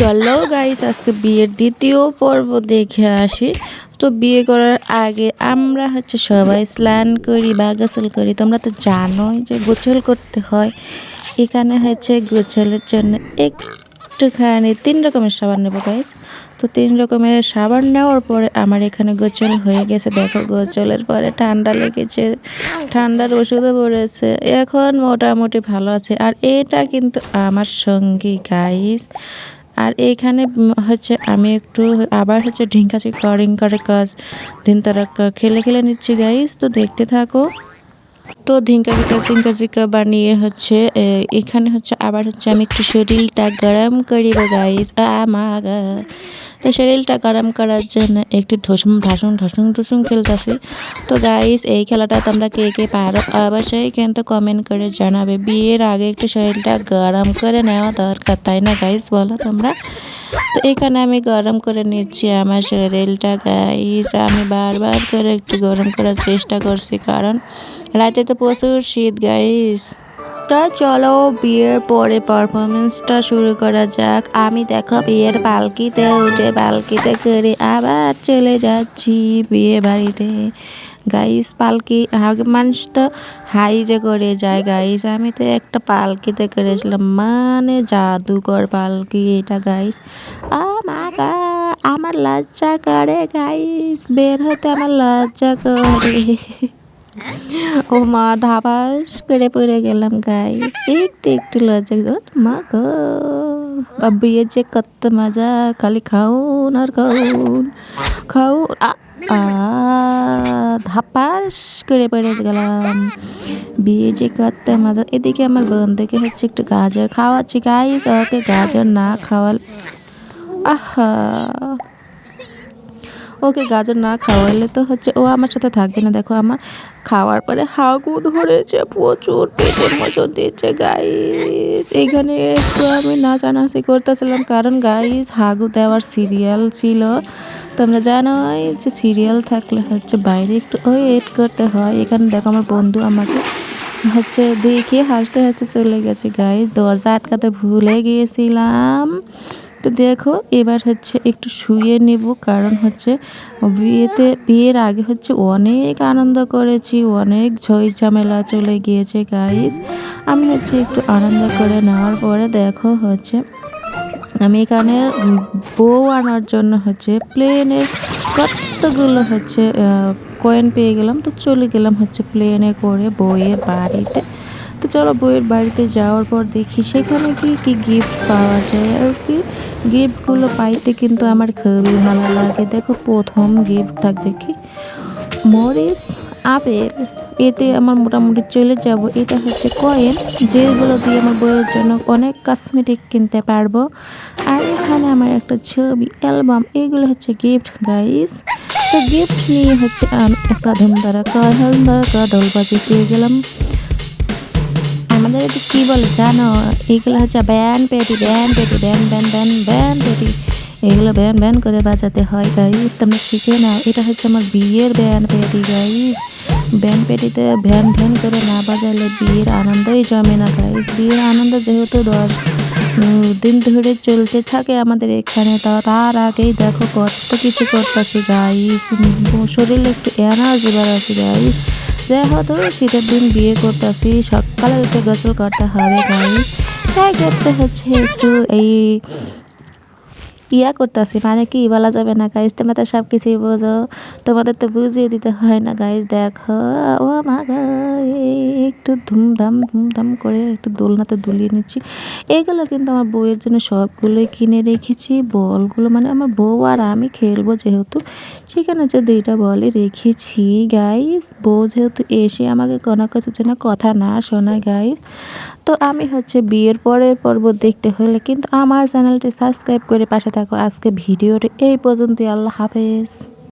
চলো গাইস আজকে বিয়ের দ্বিতীয় পর্ব দেখে আসি। তো বিয়ে করার আগে আমরা হচ্ছে সবাই স্নান করি বা গোসল করি। তোমরা তো জানোই যে গোসল করতে হয়। এখানে হচ্ছে গোসলের জন্য একটুখানি তিন রকমের সাবান নেব গাইস তো তিন রকমের সাবান নেওয়ার পরে আমার এখানে গোসল হয়ে গেছে। দেখো গোসলের পরে ঠান্ডা লেগেছে, ঠান্ডার ওষুধও পড়েছে। এখন মোটামুটি ভালো আছে। আর এটা কিন্তু আমার সঙ্গী গাইস আর এইখানে হচ্ছে আমি একটু আবার হচ্ছে ঢিঙ্কা চিকা রিঙ্কার কাজ, দিন তারা খেলে খেলে নিচ্ছি গাইস তো দেখতে থাকো। তো ধিঙ্কা চিকা সিঙ্কা চিকা বানিয়ে হচ্ছে এখানে হচ্ছে আবার হচ্ছে আমি একটু শরীরটা গরম করিব গাইস আমার তো শরীরটা গরম করার জন্য একটু ঢসুম, ঢাসুন, ঢসুন, ঢুসুন খেলতেছি। তো গাইস এই খেলাটা তোমরা কে কে পারো অবশ্যই কিন্তু কমেন্ট করে জানাবে। বিয়ের আগে একটু শরীরটা গরম করে নেওয়া দরকার, তাই না গাইস বলো তোমরা। তো এখানে আমি গরম করে নিচ্ছি আমার শরীরটা গাইস আমি বারবার করে একটু গরম করার চেষ্টা করছি, কারণ রাতে তো প্রচুর শীত গাইস তো চলো বিয়ের পরে পারফরমেন্সটা শুরু করা যাক। আমি দেখো বিয়ের পালকিতে উঠে পালকিতে করে আবার চলে যাচ্ছি বিয়ে বাড়িতে। গাইস পালকি মানুষ তো হাইজে করে যায় গাইস আমি তো একটা পালকিতে করেছিলাম। মানে জাদুকর পালকি এটা গাইস আমাকা আমার লজ্জা করে গাইস বের হতে আমার লজ্জা করে। ও মা, ধাবাস করে পড়ে গেলাম গাইস একটু একটু লজ্জা মা গো বিয়ে যে কত মজা। খালি খাউন আর খাউন খাউন। ধাপাস করে পড়ে গেলাম। বিয়ে যে কত মজা। এদিকে আমার বন্ধুকে হচ্ছে একটু গাজর খাওয়াচ্ছি গাইস ওকে গাজর না খাওয়াল, আহা। ওকে গাজর না খাওয়ালে তো হচ্ছে ও আমার সাথে থাকবে না। দেখো, আমার খাওয়ার পরে হাগু ধরেছে, প্রচুর পেটের মজর দিয়েছে গাইস এইখানে একটু আমি নাচানাচি করতেছিলাম, কারণ গাইস হাগু দেওয়ার সিরিয়াল ছিল। তোমরা জানোই যে সিরিয়াল থাকলে হচ্ছে বাইরে একটু ওয়েট করতে হয়। এখানে দেখো আমার বন্ধু আমাকে হচ্ছে দেখে হাসতে হাসতে চলে গেছে গাইস দরজা আটকাতে ভুলে গিয়েছিলাম তো দেখো, এবার হচ্ছে একটু শুয়ে নেব, কারণ হচ্ছে বিয়েতে, বিয়ের আগে হচ্ছে অনেক আনন্দ করেছি, অনেক ঝই ঝামেলা চলে গিয়েছে গাইজ আমি হচ্ছে একটু আনন্দ করে নেওয়ার পরে দেখো হচ্ছে, আমি এখানে বউ আনার জন্য হচ্ছে প্লেনের কতগুলো হচ্ছে কয়েন পেয়ে গেলাম, তো চলে গেলাম হচ্ছে প্লেনে করে বইয়ের বাড়িতে। তো চলো বইয়ের বাড়িতে যাওয়ার পর দেখি সেখানে কি কি গিফট পাওয়া যায় আর কি। গিফটগুলো পাইতে কিন্তু আমার খুবই ভালো লাগে। দেখো, প্রথম গিফট থাকবে কি? মরিচ, আপেল, এতে আমার মোটামুটি চলে যাব। এটা হচ্ছে কয়েন যেগুলো দিয়ে আমার বইয়ের জন্য অনেক কসমেটিক কিনতে পারব। আর এখানে আমার একটা ছবি অ্যালবাম এগুলো হচ্ছে গিফট গাইস তো গিফট নিয়ে হচ্ছে আমি একটা ধুমধারা ধুমধারা দোলবাজি পেয়ে গেলাম। এটা কি বলে জানো? এগুলো হচ্ছে ব্যান পেটি ব্যান পেটি, ব্যান ব্যান ব্যান ব্যান পেটি। এগুলো ব্যান ব্যান করে বাজাতে হয় গাইস তোমরা শিখে নাও। এটা হচ্ছে আমার বিয়ের ব্যান পেটি গাইস ব্যান পেটিতে ভ্যান ভ্যান করে না বাজালে বিয়ের আনন্দই জমে না গাইস বিয়ের আনন্দ যেহেতু দশ দিন ধরে চলতে থাকে আমাদের এখানে, তা তার আগেই দেখো কত কিছু করতেছি গাইস শরীরে একটু এনার্জি বাড়াচ্ছি গাইস যেহেতু শীতের দিন বিয়ে করতেছি, সকালে উঠে গোসল করতে হবে গাইস। তাই করতে হচ্ছে একটু এই ইয়া করতেছি মানে কি বলা যাবে না গাইস, তোমরা তো সব কিছুই বোঝো, তোমাদের তো বুঝিয়ে দিতে হয় না গাইজ দেখো, ও মা একটু ধুমধাম ধুমধাম করে একটু দোলনাতে দুলিয়ে নিচ্ছি। এগুলো কিন্তু আমার বউয়ের জন্য সবগুলোই কিনে রেখেছি। বলগুলো মানে আমার বউ আর আমি খেলব যেহেতু। সেখানে যে দুইটা বলই রেখেছি গাইস বউ যেহেতু এসে আমাকে কোনো কিছুর জন্য কথা না শোনায় গাইস তো আমি হচ্ছে বিয়ের পরের পর্ব দেখতে হলে কিন্তু আমার চ্যানেলটি সাবস্ক্রাইব করে পাশে থাকো। আজকে ভিডিওটি এই পর্যন্তই। আল্লাহ হাফেজ।